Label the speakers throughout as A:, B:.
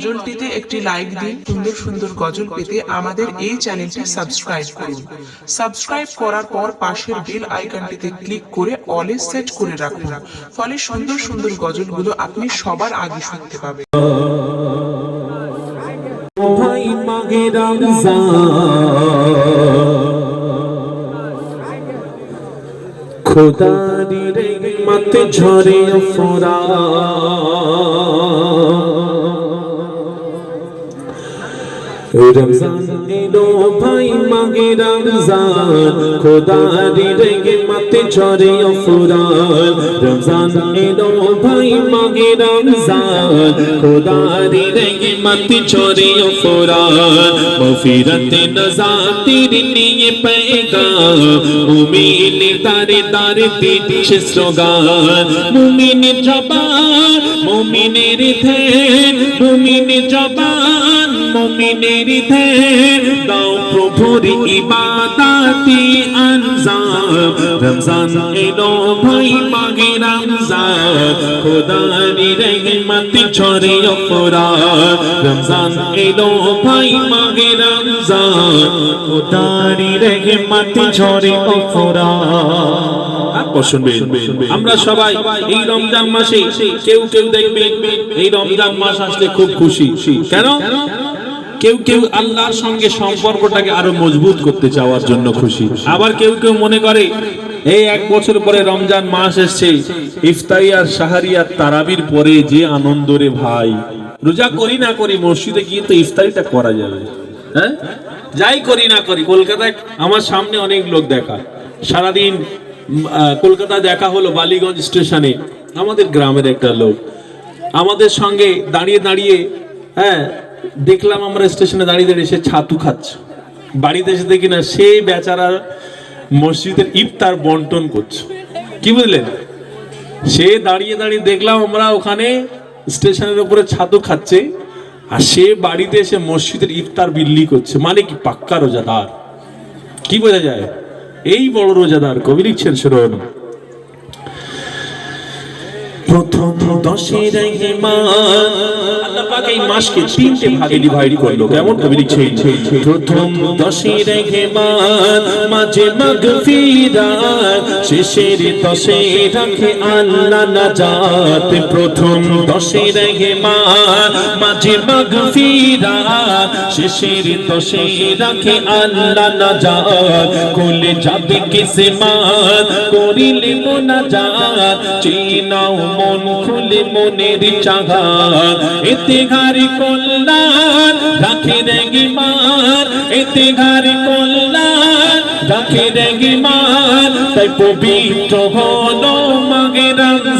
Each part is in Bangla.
A: গজলটিতে একটি লাইক দিন। সুন্দর সুন্দর গজল পেতে আমাদের এই চ্যানেলটি সাবস্ক্রাইব করুন। সাবস্ক্রাইব করার পর পাশের বেল আইকনটিতে ক্লিক করে অলে সেট করে রাখুন। ফলে সুন্দর সুন্দর গজলগুলো আপনি সবার আগে শুনতে পাবেন।
B: ভাই মাগে রহমত ঝরে ফোরা। রমজান এলো ভাই মাগে রমজান খোদারি রহমত ঝরে ফুরান রমজান এলো ভাই মাগে রমজান খোদারি রহমত ঝরে ফুরান মফিরত নজাতির নিয়ে পেগাম মুমিন দারে দারে দিচ্ছে স্লোগান মুমিনের জবান মুমিনের ধ্যান মুমিনের জবান মুমিনের ধ্যান দাও প্রভুর ইবাদাতি আনজাম। রমজান এলো ভাই মাগে রমজান। খোদারি রহমত ছড়ে অপরাধ। রমজান এলো ভাই মাগে রমজান। খোদারি রহমত ছড়ে শুনবেন আমরা সবাই এই রমজান মাসে কেউ কেউ দেখবে এই রমজান মাস আসলে খুব খুশি। কেন? কেউ কেউ আল্লাহর সঙ্গে সম্পর্কটাকে আরও মজবুত করতে চাওয়ার জন্য খুশি। আবার কেউ কেউ মনে করে, এই এক বছর পরে রমজান মাস এসছে, ইফতারি আর সাহারি আর তারাবির পরে যে আনন্দ রে ভাই। রোজা করি না করি, মসজিদে গিয়ে তো ইফতারিটা করা যাবে। হ্যাঁ? যাই করি না করি, কলকাতায় আমার সামনে অনেক লোক দেখা। সারাদিন কলকাতা দেখা হলো বালিগঞ্জ স্টেশনে, আমাদের গ্রামের একটা লোক। আমাদের সঙ্গে দাঁড়িয়ে দাঁড়িয়ে হ্যাঁ দেখলাম আমরা স্টেশনে দাঁড়িয়ে দাঁড়িয়ে সে ছাতু খাচ্ছে। বাড়িতে এসে দেখি না সে বেচারা মসজিদের ইফতার বন্টন করছে। কি বুঝলেন? সে দাঁড়িয়ে দাঁড়িয়ে দেখলাম আমরা ওখানে স্টেশনের উপরে ছাতু খাচ্ছে আর সে বাড়িতে এসে মসজিদের ইফতার বিল্লি করছে। মানে কি পাক্কা রোজাদার? কি বোঝা যায়? এই বড় রোজাদার, কবি লিখছেন শুনুন প্রথম দশের আল্লাহ এই মাসকে তিনটে ভাগে ডিভাইড করল। কেমন কবি প্রথম দশে রহমান মাঝে মাগফিরাত, শেষের দশে রাখে আল্লাহ নাজাত। প্রথম দশে রহমান মাঝে মাগফিরাত শেষের দশে রাখে আল্লাহ না নাজাত কোলে যাবে কিসে মান করিলে মোনাজাত চিনাও মন, খুলে মনের চাহাত এতে ঘারি কল্যাণ, রাখে রেগি মার। এতে ঘারি কল্যাণ, রাখে রেগি মার। তাই পবিত্র হলো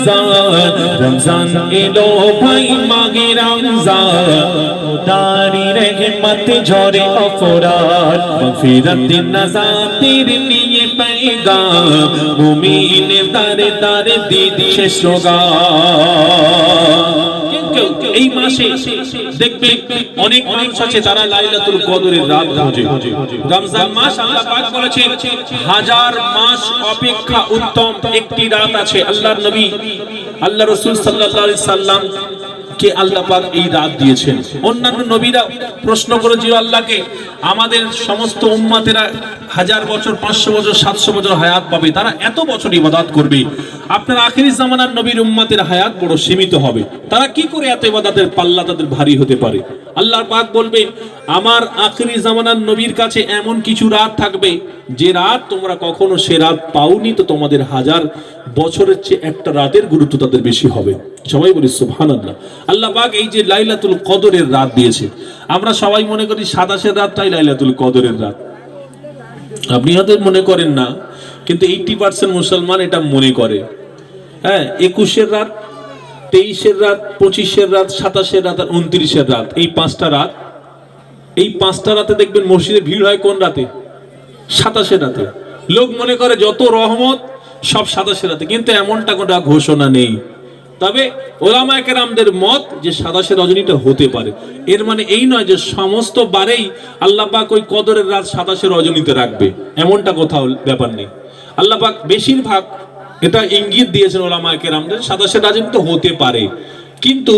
B: রমজান রমজান এলো ভাই মাগে রমজান। তারি রহমত ঝরে অপরাধ, মগফিরাত নাজাতির নিয়ে পেগাম মুমিন দারে দারে দিদি কেউ এই মাসে দেখবে অনেক মানুষ আছে তারা লাইলাতুল কদরের রাত খোঁজে রমজান মাস আল্লাহ পাক বলেছেন, হাজার মাস অপেক্ষা উত্তম একটি রাত আছে। আল্লাহর নবী, আল্লাহ রাসূল সাল্লাল্লাহু আলাইহি সাল্লাম কে আল্লাহ পাক এই রাত দিয়েছেন? অন্যান্য নবীরা প্রশ্ন করেছিল আল্লাহকে, আমাদের সমস্ত উম্মাতেরা হাজার বছর, পাঁচশো বছর, সাতশো বছর হায়াত পাবে। তারা এত বছর ইবাদত করবে। আপনার আখিরি জামানার নবীর উম্মাতের হায়াত বড় সীমিত হবে। তারা কি করে এত ইবাদতের পাল্লা তাদের ভারী হতে পারে? আল্লাহ পাক বলবে, আমার আখিরি জামানার নবীর কাছে এমন কিছু রাত থাকবে, যে রাত তোমরা কখনো সে রাত পাওনি, তো তোমাদের হাজার বছরের চেয়ে একটা রাতের গুরুত্ব তাদের বেশি হবে। সবাই বলি সুবহানাল্লাহ। আল্লাহ পাক এই যে লাইলাতুল কদরের রাত দিয়েছে, আমরা সবাই মনে করি সাতাশের রাতটাই লাইলাতুল কদরের রাত। আপনি হয়তো মনে করেন না, কিন্তু এইটি পার্সেন্ট মুসলমান এটা মনে করে। হ্যাঁ একুশের রাত, তেইশের রাত, পঁচিশের রাত, সাতাশের রাত আর উনত্রিশের রাত, এই পাঁচটা রাত। এই পাঁচটা রাতে দেখবেন মসজিদে ভিড় হয় কোন রাতে? সাতাশের রাতে। লোক মনে করে যত রহমত, সব সাতাশের রাতে, কিন্তু এমনটা কোনো ঘোষণা নেই। তবে ওলামায় কেরামদের মত যে সাতাশে রজনীটা হতে পারে। এর মানে এই নয় যে সমস্ত বারেই আল্লাহ পাক ওই কদরের রাত সাতাশে রজনীতে রাখবে। এমনটা কোথাও ব্যাপার নেই। আল্লাহ পাক বেশিরভাগ এটা ইঙ্গিত দিয়েছেন ওলামায় কেরামদের সাতাশে রজনী তো হতে পারে। কিন্তু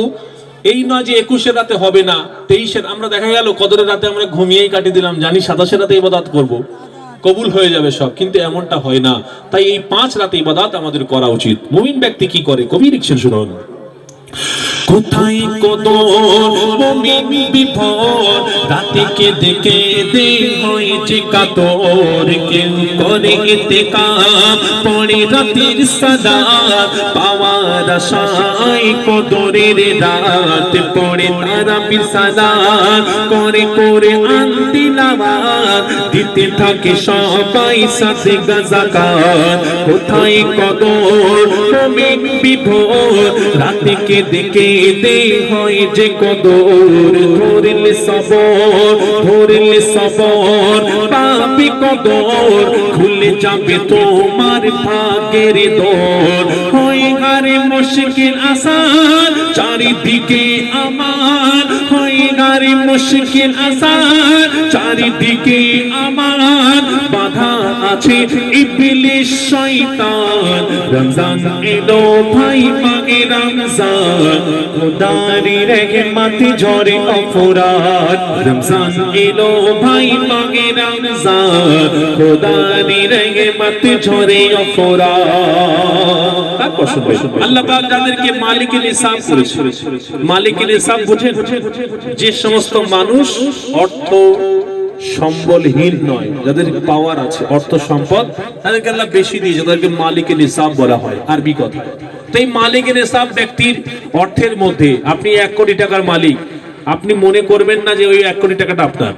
B: এই নয় যে একুশের রাতে হবে না, তেইশের, আমরা দেখা গেল কদরের রাতে আমরা ঘুমিয়েই কাটিয়ে দিলাম, জানি সাতাশের রাতে ইবাদত করব। কবুল হয়ে যাবে সব, কিন্তু এমনটা হয় না। তাই এই পাঁচ রাতে ইবাদাত আমাদের করা উচিত। মুমিন ব্যক্তি কি করে? কবি লিখছেন, শুনুন। কোথায় কদর? মমিন বিপদ রাতে দেখে দে হয়েছে কাতর। কেউ করে এতে কাম, পড়ে রাতের সাদা। পাওয়ার আশায় কদরের রাত, পড়ে তারা বিসাদা করে করে আন্দিলামা দিতে থাকে সবাই সাথে গাজাকার। কোথায় কদর? মমিন বিভোর রাতে দেখে দে হয় যে কদর, ধরিলে সবর ধরিলে সবর। পাপি কদর, খুলে যাবে তোমার ভাগের দর। হয় গারে মুশকিল আসান, চারিদিকে আমার। হয় গারে মুশকিল আসান, চারিদিকে আমার। আছে ইবলিশ শয়তান। রমজান এলো ভাই মাগে রমজান। খোদারি রহমত ঝরে অফরাত। রমজান এলো ভাই মাগে রমজান। খোদারি রহমত ঝরে অফরাত। আল্লাহ পাক যাদেরকে মালিকের হিসাব করেছে মালিকের হিসাব বুঝেন। যে সমস্ত মানুষ অর্থ সম্বলহীন নয়, যাদের পাওয়ার আছে, অর্থ সম্পদ, তাদেরকে আল্লাহ বেশি দিয়ে, যাদেরকে মালিকের হিসাব বলা হয়, আরবি কথা। তো এই মালিকের হিসাব ব্যক্তির অর্থের মধ্যে আপনি এক কোটি টাকার মালিক, আপনি মনে করবেন না যে ওই এক কোটি টাকাটা আপনার।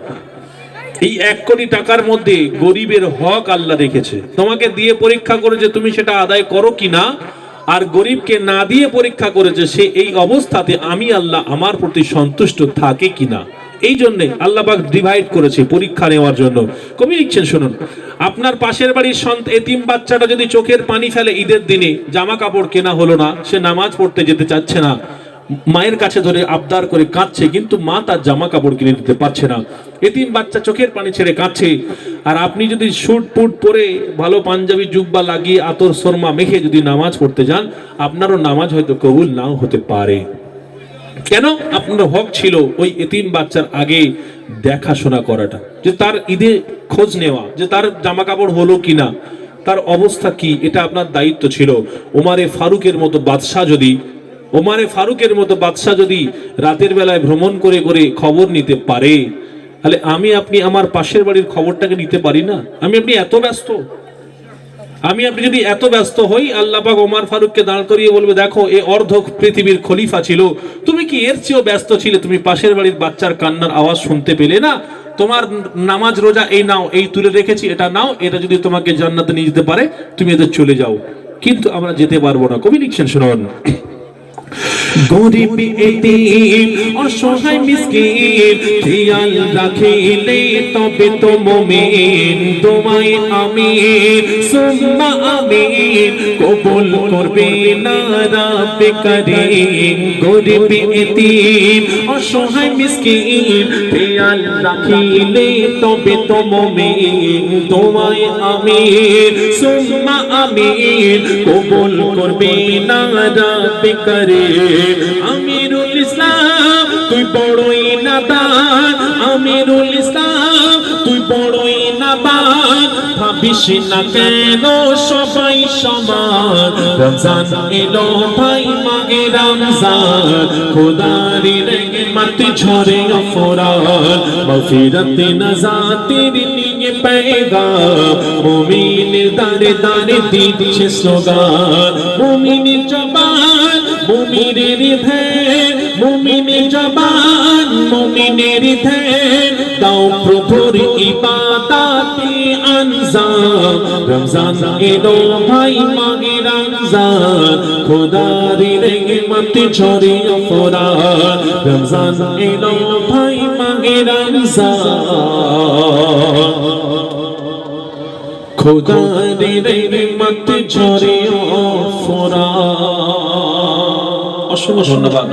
B: এই এক কোটি টাকার মধ্যে গরিবের হক আল্লাহ রেখেছে। তোমাকে দিয়ে পরীক্ষা করেছে, তুমি সেটা আদায় করো কিনা আর গরিবকে না দিয়ে পরীক্ষা করেছে, সে এই অবস্থাতে আমি আল্লাহ আমার প্রতি সন্তুষ্ট থাকে কিনা এই জন্য আল্লাহবাক ডিভাইড করেছে পরীক্ষা নেওয়ার জন্য। কবি লিখছেন, শুনুন, আপনার পাশের বাড়ির সন্ত এতিম বাচ্চাটা যদি চোখের পানি ফেলে ঈদের দিনে জামা কাপড় কেনা হলো না, সে নামাজ পড়তে যেতে চাচ্ছে না। মায়ের কাছে ধরে আবদার করে কাঁদছে, কিন্তু মা তার জামা কাপড় কিনে দিতে পারছে না। এতিম বাচ্চা চোখের পানি ছেড়ে কাঁদছে। আর আপনি যদি শুট পুট পরে ভালো পাঞ্জাবি জুব্বা লাগিয়ে আতর শর্মা মেখে যদি নামাজ পড়তে যান, আপনারও নামাজ হয়তো কবুল নাও হতে পারে। কেন আপনার হক ছিল ওই এতিম বাচ্চার আগে দেখাশোনা করাটা? যে তার ঈদে খোঁজ নেওয়া, যে তার জামা কাপড় হলো কিনা, তার অবস্থা কি, এটা আপনার দায়িত্ব ছিল। ওমারে ফারুকের মতো বাদশাহ যদি, ওমারে ফারুকের মতো বাদশাহ যদি রাতের বেলায় ভ্রমণ করে করে খবর নিতে পারে, তাহলে আমি, আপনি আমার পাশের বাড়ির খবরটাকে নিতে পারি না? আমি, আপনি এত ব্যস্ত। আমি আপনি যদি এত ব্যস্ত হই আল্লাপাক ওমার ফারুককে দাঁড় করিয়ে বলবে, দেখো, এ অর্ধ পৃথিবীর খলিফা ছিল। তুমি কি এর চেয়েও ব্যস্ত ছিলে? তুমি পাশের বাড়ির বাচ্চার কান্নার আওয়াজ শুনতে পেলে না? তোমার নামাজ রোজা, এই নাও, এই তুলে রেখেছি, এটা নাও, এটা যদি তোমাকে জান্নাতে নিয়ে যেতে পারে, তুমি এদের চলে যাও। কিন্তু আমরা যেতে পারব না। কবি লিখছেন, শুনুন। গরিব এতিম, অসহায় মিসকিন, খেয়াল রাখিলে তবে তো মুমিন তোমায় আমি সুম্মা আমিন, কবুল করবে না রাব্বে করিম। গরিব এতিম, অসহায় মিসকিন, খেয়াল রাখিলে তবে তো মুমিন তোমায় আমি সুম্মা আমিন, কবুল করবে না রাব্বে করিম। আমিরুল ইসলাম, তুই বড়ই নাদান। আমিরুল ইসলাম, তুই বড়ই নাদান। ভাবিস না কেন সবাই সমান। রমজান এলো ভাই, মাগে রমজান। খোদারি রেগে মত ঝরে অফরান মগফিরত নজাতির নিয়ে পেগাম। মুমিনের দাঁড়ে দাঁড়ে দিচ্ছে স্লোগান। মুমিনের জবান, মুমিনের ধ্যান। মুমিনের জবান, মুমিনের ধ্যান। দাও প্রভুর ইবাদাতে আনজাম। রমজান এলো ভাই রমজান খোদারি রেগে মত ঝরে অপরাধ রমজান এলো ভাই মাগে রমজান। খোদারি রেগে মত ঝরে অপরাধ অসংখ্য ধন্যবাদ।